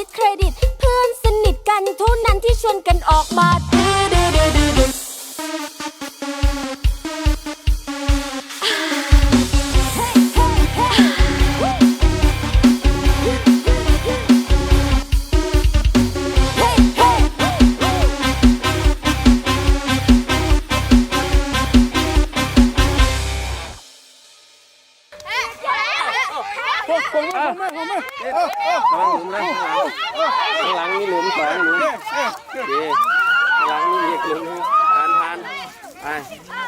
ิตเครดิต เพื่อนสนิทกันทุานั้นที่ชวนกันออกมาดื้ดดื้อดื้อผมไม่ผมไม่ผมไม่ 哎。